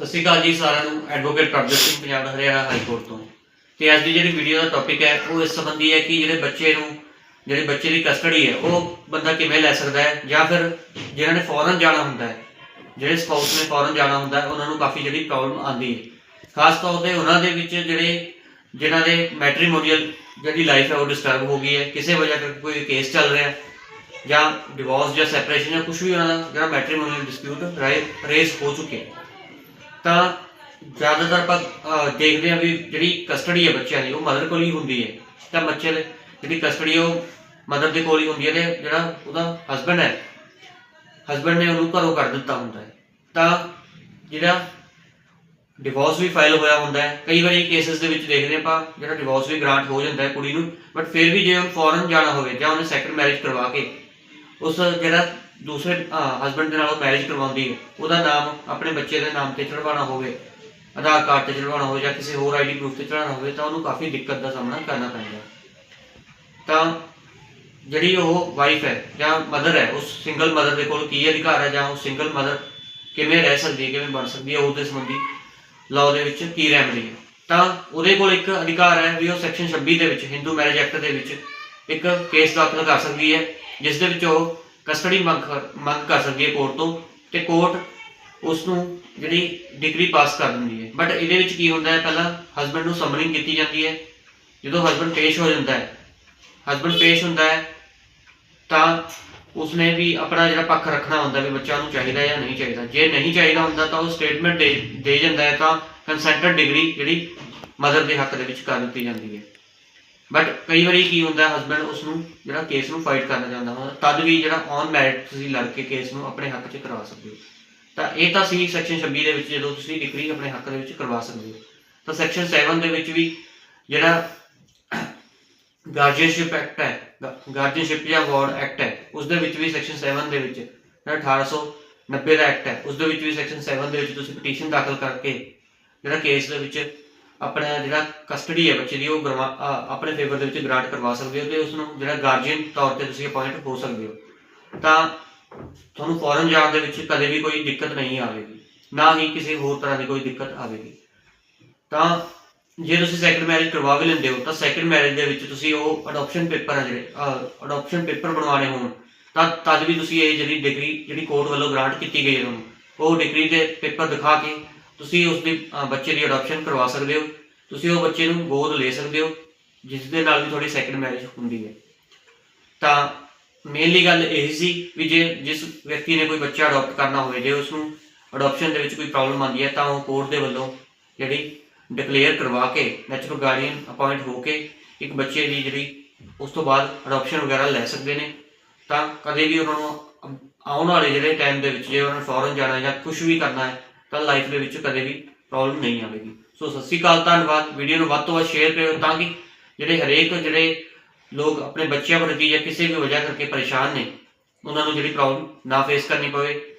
ਸਤਿ ਸ਼੍ਰੀ ਅਕਾਲ ਜੀ, ਸਾਰਿਆਂ ਨੂੰ advocate Prabhjot Singh Punjab Haryana high court ਤੋਂ। ਤੇ ਅੱਜ ਦੀ ਜਿਹੜੀ ਵੀਡੀਓ ਦਾ ਟੌਪਿਕ ਹੈ, ਉਹ ਇਸ ਸੰਬੰਧੀ ਹੈ ਕਿ ਜਿਹੜੇ ਬੱਚੇ ਨੂੰ, ਜਿਹੜੇ ਬੱਚੇ ਦੀ ਕਸਟਡੀ ਹੈ, ਉਹ ਬੰਦਾ ਕਿਵੇਂ ਲੈ ਸਕਦਾ ਹੈ ਜਾਂ ਫਿਰ ਜਿਹਨਾਂ ਨੇ ਫੌਰਨ ਜਾਣਾ ਹੁੰਦਾ ਹੈ, ਜਿਹੜੇ ਸਪਾਊਸ ਨੇ ਫੌਰਨ ਜਾਣਾ ਹੁੰਦਾ ਹੈ, ਉਹਨਾਂ ਨੂੰ ਕਾਫੀ ਜਿਹੜੀ ਪ੍ਰੋਬਲਮ ਆਉਂਦੀ ਹੈ। ਖਾਸ ਤੌਰ ਤੇ ਉਹਨਾਂ ਦੇ ਵਿੱਚ ਜਿਹੜੇ ਜਿਨ੍ਹਾਂ ਦੇ ਮੈਟ੍ਰੀਮੋਨੀਅਲ ਜਿਹੜੀ ਲਾਈਫ ਹੈ, ਉਹ ਡਿਸਟਰਬ ਹੋ ਗਈ ਹੈ। ਕਿਸੇ ਵਜ੍ਹਾ ਕਰਕੇ ਕੋਈ ਕੇਸ ਚੱਲ ਰਿਹਾ ਜਾਂ ਡਿਵੋਰਸ ਜਾਂ ਸੈਪਰੇਸ਼ਨ ਜਾਂ ਕੁਝ ਵੀ ਉਹਨਾਂ ਦਾ ਜਿਹੜਾ ਮੈਟ੍ਰੀਮੋਨੀਅਲ ਡਿਸਪਿਊਟ ਰੇਸ ਹੋ ਚੁੱਕੇ ਤਾਂ ਜ਼ਿਆਦਾਤਰ ਆਪਾਂ ਦੇਖਦੇ ਹਾਂ ਵੀ ਜਿਹੜੀ ਕਸਟਡੀ ਹੈ ਬੱਚਿਆਂ ਦੀ, ਉਹ ਮਦਰ ਕੋਲ ਹੀ ਹੁੰਦੀ ਹੈ। ਤਾਂ ਬੱਚੇ ਦੇ, ਜਿਹੜੀ ਕਸਟਡੀ ਉਹ ਮਦਰ ਦੇ ਕੋਲ ਹੀ ਹੁੰਦੀ ਹੈ ਤੇ ਜਿਹੜਾ ਉਹਦਾ ਹਸਬੰਡ ਹੈ ਹਸਬੰਡ ਨੇ ਉਹਨੂੰ ਘਰੋਂ ਕੱਢ ਦਿੱਤਾ ਹੁੰਦਾ ਹੈ। ਤਾਂ ਜਿਹੜਾ ਡਿਵੋਰਸ ਵੀ ਫਾਈਲ ਹੋਇਆ ਹੁੰਦਾ ਹੈ, ਕਈ ਵਾਰੀ ਕੇਸਸ ਦੇ ਵਿੱਚ ਦੇਖਦੇ ਆਪਾਂ, ਜਿਹੜਾ ਡਿਵੋਰਸ ਵੀ ਗ੍ਰਾਂਟ ਹੋ ਜਾਂਦਾ ਹੈ ਕੁੜੀ ਨੂੰ ਬਟ ਫਿਰ ਵੀ ਜੇ ਉਹ ਫੋਰਨ ਜਾਣਾ ਹੋਵੇ ਜਾਂ ਉਹਨੇ ਸੈਕੰਡ ਮੈਰਿਜ ਕਰਵਾ ਕੇ, ਉਸ ਜਿਹੜਾ ਦੂਸਰੇ ਹਸਬੰਡ ਦੇ ਨਾਲ ਉਹ ਮੈਰਿਜ ਕਰਵਾਉਂਦੀ ਹੈ। ਉਹਦਾ ਨਾਮ, ਆਪਣੇ ਬੱਚੇ ਦੇ ਨਾਮ ਤੇ ਚੜਵਾਉਣਾ ਹੋਵੇ, ਆਧਾਰ ਕਾਰਡ ਤੇ ਚੜਵਾਉਣਾ ਹੋਵੇ ਜਾਂ ਕਿਸੇ ਹੋਰ ਆਈਡੀ ਪ੍ਰੂਫ ਤੇ ਚੜਾਉਣਾ ਹੋਵੇ, ਤਾਂ ਉਹਨੂੰ ਕਾਫੀ ਦਿੱਕਤ ਦਾ ਸਾਹਮਣਾ ਕਰਨਾ ਪੈਂਦਾ ਤਾਂ ਜਿਹੜੀ ਉਹ ਵਾਈਫ ਹੈ ਜਾਂ ਮਦਰ ਹੈ, ਉਸ ਸਿੰਗਲ ਮਦਰ ਦੇ ਕੋਲ ਕੀ ਅਧਿਕਾਰ ਹੈ ਜਾਂ ਉਹ ਸਿੰਗਲ ਮਦਰ ਕਿਵੇਂ ਰਹਿ ਸਕਦੀ ਹੈ, ਕਿਵੇਂ ਬਣ ਸਕਦੀ ਹੈ, ਉਹਦੇ ਸੰਬੰਧੀ ਲਾਅ ਦੇ ਵਿੱਚ ਕੀ ਰੈਮਡੀ ਹੈ। ਤਾਂ ਉਹਦੇ ਕੋਲ ਇੱਕ ਅਧਿਕਾਰ ਹੈ ਵੀ ਉਹ ਸੈਕਸ਼ਨ 26 ਦੇ ਵਿੱਚ ਹਿੰਦੂ ਮੈਰਿਜ ਐਕਟ ਦੇ ਵਿੱਚ ਇੱਕ ਕੇਸ ਦਾਖਲ ਕਰ ਸਕਦੀ ਹੈ, ਜਿਸ ਦੇ ਵਿੱਚ ਉਹ ਕਸਟਡੀ ਮੰਗ ਮੰਗ ਕਰ ਸਕਦੀ ਹੈ ਕੋਰਟ ਤੋਂ ਤੇ ਕੋਰਟ ਉਸ ਨੂੰ ਜਿਹੜੀ ਡਿਗਰੀ ਪਾਸ ਕਰ ਦਿੰਦੀ ਹੈ। ਬਟ ਇਹਦੇ ਵਿੱਚ ਕੀ ਹੁੰਦਾ ਹੈ? ਪਹਿਲਾਂ ਹਸਬੰਡ ਨੂੰ ਸਮਨਿੰਗ ਕੀਤੀ ਜਾਂਦੀ ਹੈ। ਜਦੋਂ ਹਸਬੰਡ ਪੇਸ਼ ਹੋ ਜਾਂਦਾ ਹੈ ਹਸਬੰਡ ਪੇਸ਼ ਹੁੰਦਾ ਹੈ, ਤਾਂ ਉਸਨੇ ਵੀ ਆਪਣਾ ਜਿਹੜਾ ਪੱਖ ਰੱਖਣਾ ਹੁੰਦਾ ਵੀ ਬੱਚਾ ਨੂੰ ਚਾਹੀਦਾ ਜਾਂ ਨਹੀਂ ਚਾਹੀਦਾ। ਜੇ ਨਹੀਂ ਚਾਹੀਦਾ ਹੁੰਦਾ ਤਾਂ ਉਹ ਸਟੇਟਮੈਂਟ ਦੇ ਦੇ ਜਾਂਦਾ ਹੈ ਤਾਂ ਕੰਸੈਂਟਡ ਡਿਗਰੀ ਜਿਹੜੀ ਮਦਰ ਦੇ ਹੱਕ ਦੇ ਵਿੱਚ ਕਰ ਦਿੱਤੀ ਜਾਂਦੀ ਹੈ। ਬਟ ਕਈ ਵਾਰੀ ਕੀ ਹੁੰਦਾ ਹਸਬੰਡ ਉਸ ਨੂੰ ਜਿਹੜਾ ਕੇਸ ਨੂੰ ਫਾਈਟ ਕਰਨਾ ਚਾਹੁੰਦਾ ਹੁੰਦਾ ਤਦ ਵੀ ਜਿਹੜਾ ਔਨ ਮੈਰਿਟ ਤੁਸੀਂ ਲੜ ਕੇ ਕੇਸ ਨੂੰ ਆਪਣੇ ਹੱਕ 'ਚ ਕਰਵਾ ਸਕਦੇ ਹੋ। ਤਾਂ ਇਹ ਤਾਂ ਸੀ ਸੈਕਸ਼ਨ 26 ਦੇ ਵਿੱਚ ਜਦੋਂ ਤੁਸੀਂ ਡਿਗਰੀ ਆਪਣੇ ਹੱਕ ਦੇ ਵਿੱਚ ਕਰਵਾ ਸਕਦੇ ਹੋ। ਤਾਂ ਸੈਕਸ਼ਨ 7 ਦੇ ਵਿੱਚ ਵੀ ਜਿਹੜਾ ਗਾਰਡੀਅਨਸ਼ਿਪ ਐਕਟ ਹੈ ਗਾਰਡੀਅਨਸ਼ਿਪ ਜਾਂ ਵਾਰਡ ਐਕਟ ਹੈ, ਉਸ ਦੇ ਵਿੱਚ ਵੀ ਸੈਕਸ਼ਨ 7 ਦੇ ਵਿੱਚ ਜਿਹੜਾ 1890 ਦਾ ਐਕਟ ਹੈ, ਉਸ ਦੇ ਵਿੱਚ ਵੀ ਸੈਕਸ਼ਨ 7 ਦੇ ਵਿੱਚ ਤੁਸੀਂ ਪਟੀਸ਼ਨ ਦਾਖਲ ਕਰਕੇ ਜਿਹੜਾ ਕੇਸ ਦੇ ਵਿੱਚ ਆਪਣਾ ਜਿਹੜਾ ਕਸਟਡੀ ਹੈ ਬੱਚੇ ਦੀ, ਉਹ ਗਰਵਾ- ਆਪਣੇ ਫੇਵਰ ਦੇ ਵਿੱਚ ਗ੍ਰਾਂਟ ਕਰਵਾ ਸਕਦੇ ਹੋ ਤੇ ਉਸ ਨੂੰ ਜਿਹੜਾ ਗਾਰਡੀਅਨ ਤੌਰ ਤੇ ਤੁਸੀਂ ਅਪਾਇੰਟ ਹੋ ਸਕਦੇ ਹੋ। ਤਾਂ ਤੁਹਾਨੂੰ ਫੋਰਨ ਜਾਣ ਦੇ ਵਿੱਚ ਕਦੇ ਵੀ ਕੋਈ ਦਿੱਕਤ ਨਹੀਂ ਆਵੇਗੀ। ਨਾ ਹੀ ਕਿਸੇ ਹੋਰ ਤਰ੍ਹਾਂ ਦੀ ਕੋਈ ਦਿੱਕਤ ਆਵੇਗੀ। ਤਾਂ ਜੇ ਤੁਸੀਂ ਸੈਕੰਡ ਮੈਰਿਜ ਕਰਵਾ ਵੀ ਲੈਂਦੇ ਹੋ, ਤਾਂ ਸੈਕੰਡ ਮੈਰਿਜ ਦੇ ਵਿੱਚ ਤੁਸੀਂ ਉਹ ਅਡਾਪਸ਼ਨ ਪੇਪਰ ਆ ਜਿਹੜੇ ਅਡਾਪਸ਼ਨ ਪੇਪਰ ਬਣਵਾਉਣੇ ਹੋਣ, ਤਾਂ ਤਦ ਵੀ ਤੁਸੀਂ ਇਹ ਜਿਹੜੀ ਡਿਗਰੀ ਜਿਹੜੀ ਕੋਰਟ ਵੱਲੋਂ ਗ੍ਰਾਂਟ ਕੀਤੀ ਗਈ ਹੈ ਤੁਹਾਨੂੰ ਉਹ ਡਿਗਰੀ ਦੇ ਪੇਪਰ ਦਿਖਾ ਕੇ ਤੁਸੀਂ ਉਸ ਦੀ ਬੱਚੇ ਦੀ ਅਡਾਪਸ਼ਨ ਕਰਵਾ ਸਕਦੇ ਹੋ। ਤੁਸੀਂ ਉਹ ਬੱਚੇ ਨੂੰ ਗੋਦ ਲੈ ਸਕਦੇ ਹੋ, ਜਿਸ ਦੇ ਨਾਲ ਵੀ ਤੁਹਾਡੀ ਸੈਕੰਡ ਮੈਰਿਜ ਹੁੰਦੀ ਹੈ। ਤਾਂ ਮੇਨਲੀ ਗੱਲ ਇਹ ਸੀ ਵੀ ਜੇ ਜਿਸ ਵਿਅਕਤੀ ਨੇ ਕੋਈ ਬੱਚਾ ਅਡਾਪਟ ਕਰਨਾ ਹੋਵੇ, ਜੇ ਉਸ ਨੂੰ ਅਡਾਪਸ਼ਨ ਦੇ ਵਿੱਚ ਕੋਈ ਪ੍ਰੋਬਲਮ ਆਉਂਦੀ ਹੈ, ਤਾਂ ਉਹ ਕੋਰਟ ਦੇ ਵੱਲੋਂ ਜਿਹੜੀ ਡਿਕਲੇਅਰ ਕਰਵਾ ਕੇ ਨੈਚੁਰਲ ਗਾਰਡੀਅਨ ਅਪਾਇੰਟ ਹੋ ਕੇ ਇੱਕ ਬੱਚੇ ਦੀ ਜਿਹੜੀ ਉਸ ਤੋਂ ਬਾਅਦ ਅਡਾਪਸ਼ਨ ਵਗੈਰਾ ਲੈ ਸਕਦੇ ਨੇ। ਤਾਂ ਕਦੇ ਵੀ ਉਹਨਾਂ ਨੂੰ ਆਉਣ ਵਾਲੇ ਜਿਹੜੇ ਟਾਈਮ ਦੇ ਵਿੱਚ, ਜੇ ਉਹਨਾਂ ਨੂੰ ਫੋਰਨ ਜਾਣਾ ਜਾਂ ਕੁਝ ਵੀ ਕਰਨਾ ਹੈ ਤਾਂ ਲਾਈਫ ਦੇ ਵਿੱਚ ਕਦੇ ਵੀ ਪ੍ਰੋਬਲਮ ਨਹੀਂ ਆਵੇਗੀ। ਸੋ ਸਤਿ ਸ਼੍ਰੀ ਅਕਾਲ, ਧੰਨਵਾਦ। ਵੀਡੀਓ ਨੂੰ ਵੱਧ ਤੋਂ ਵੱਧ ਸ਼ੇਅਰ ਕਰਿਓ ਤਾਂ ਕਿ ਜਿਹੜੇ ਹਰੇਕ ਜਿਹੜੇ ਲੋਕ ਆਪਣੇ ਬੱਚਿਆਂ ਪ੍ਰਤੀ ਜਾਂ ਕਿਸੇ ਵੀ ਵਜ੍ਹਾ ਕਰਕੇ ਪਰੇਸ਼ਾਨ ਨੇ, ਉਹਨਾਂ ਨੂੰ ਜਿਹੜੀ ਪ੍ਰੋਬਲਮ ਨਾ ਫੇਸ ਕਰਨੀ ਪਵੇ।